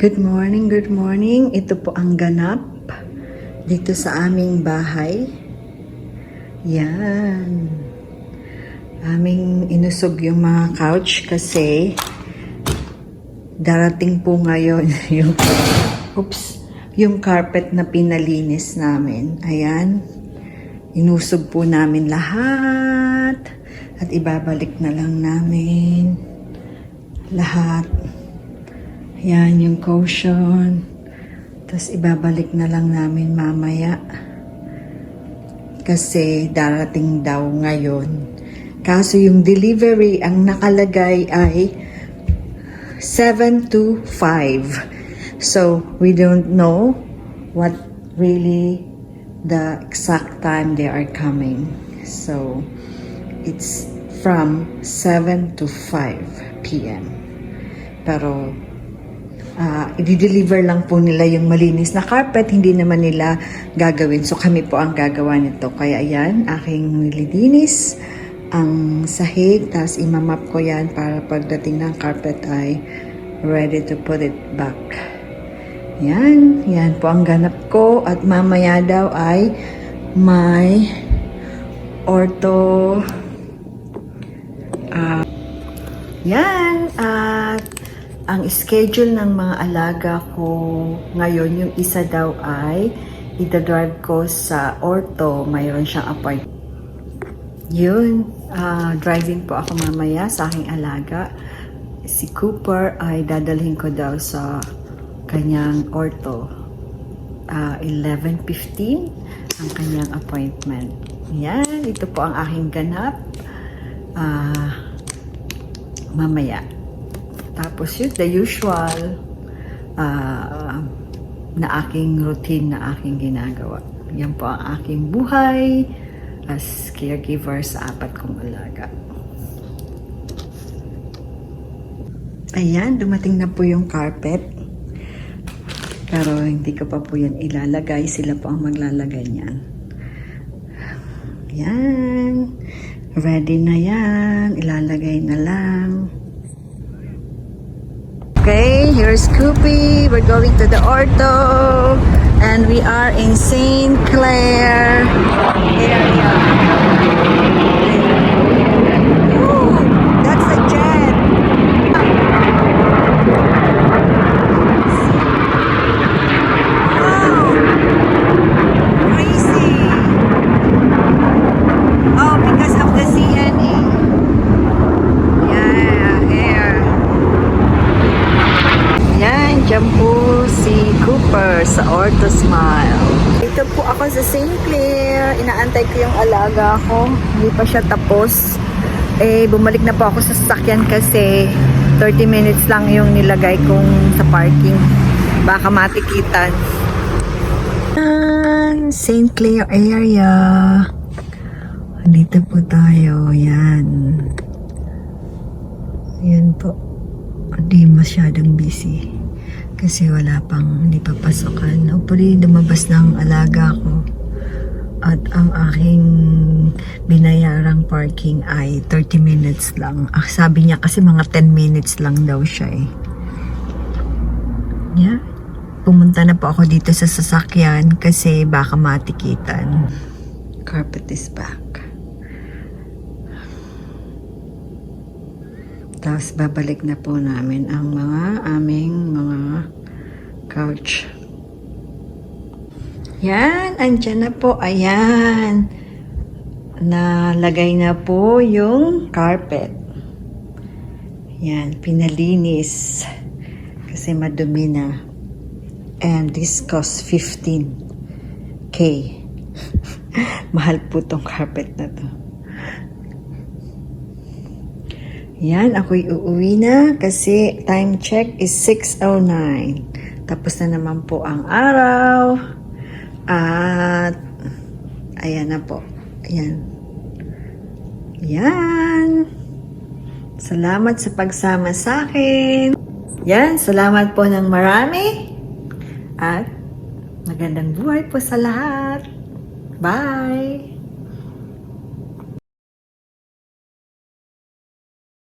Good morning, good morning. Ito po ang ganap dito sa aming bahay. Yan. Aming inusog yung mga couch kasi darating po ngayon yung oops, yung carpet na pinalinis namin. Ayan. Inusog po namin lahat at ibabalik na lang namin lahat. Yan yung caution. Tapos ibabalik na lang namin mamaya. Kasi darating daw ngayon. Kaso yung delivery, ang nakalagay ay 7 to 5. So, we don't know what really the exact time they are coming. So, it's from 7 to 5 p.m. Pero, ah i-deliver lang po nila yung malinis na carpet, hindi naman nila gagawin. So kami po ang gagawa nito. Kaya ayan, aking nililinis ang sahig, tapos imamap ko yan para pagdating ng carpet ay ready to put it back. Yan, yan po ang ganap ko at mamaya daw ay may ortho ah, yan ang schedule ng mga alaga ko ngayon, yung isa daw ay itadrive ko sa ortho. Mayroon siyang appointment. Yun, ah, driving po ako mamaya sa aking alaga. Si Cooper ay dadalhin ko daw sa kanyang ortho. Ah, 11.15 ang kanyang appointment. Yan, ito po ang aking ganap. Ah, mamaya. Tapos yun, the usual ah, na aking routine na aking ginagawa. Yan po ang aking buhay as caregiver sa apat kong alaga. Ayan, dumating na po yung carpet. Pero hindi ko pa po yan ilalagay. Sila po ang maglalagay niyan. Yan. Ready na yan. Ilalagay na lang. Okay. We're going to the ortho. And we are in St. Clair area. Po si Cooper sa Orto Smile. Dito po ako sa St. Clair. Inaantay ko yung alaga ko. Hindi pa siya tapos. Eh, bumalik na po ako sa sasakyan kasi 30 minutes lang yung nilagay kong sa parking. Baka matikitan. Yan, St. Clair area. Dito po tayo. Yan. Yan po hindi masyadong busy kasi wala pang hindi pa pasokan. Hopefully lumabas ng alaga ko at ang aking binayarang parking ay 30 minutes lang. Ah, sabi niya kasi mga 10 minutes lang daw siya eh. Yeah. Pumunta na po ako dito sa sasakyan kasi baka matikitan. Carpet is back. Tapos babalik na po namin ang mga couch. Yan, andyan na po. Ayan. Nalagay na po yung carpet. Yan, pinalinis. Kasi madumi na. And this cost 15k. Mahal po tong carpet na to. Yan, ako'y uuwi na kasi time check is 6.09. Tapos na naman po ang araw. At, ayan na po. Ayan. Yan. Salamat sa pagsama sa akin. Yan, salamat po ng marami. At, magandang buhay po sa lahat. Bye!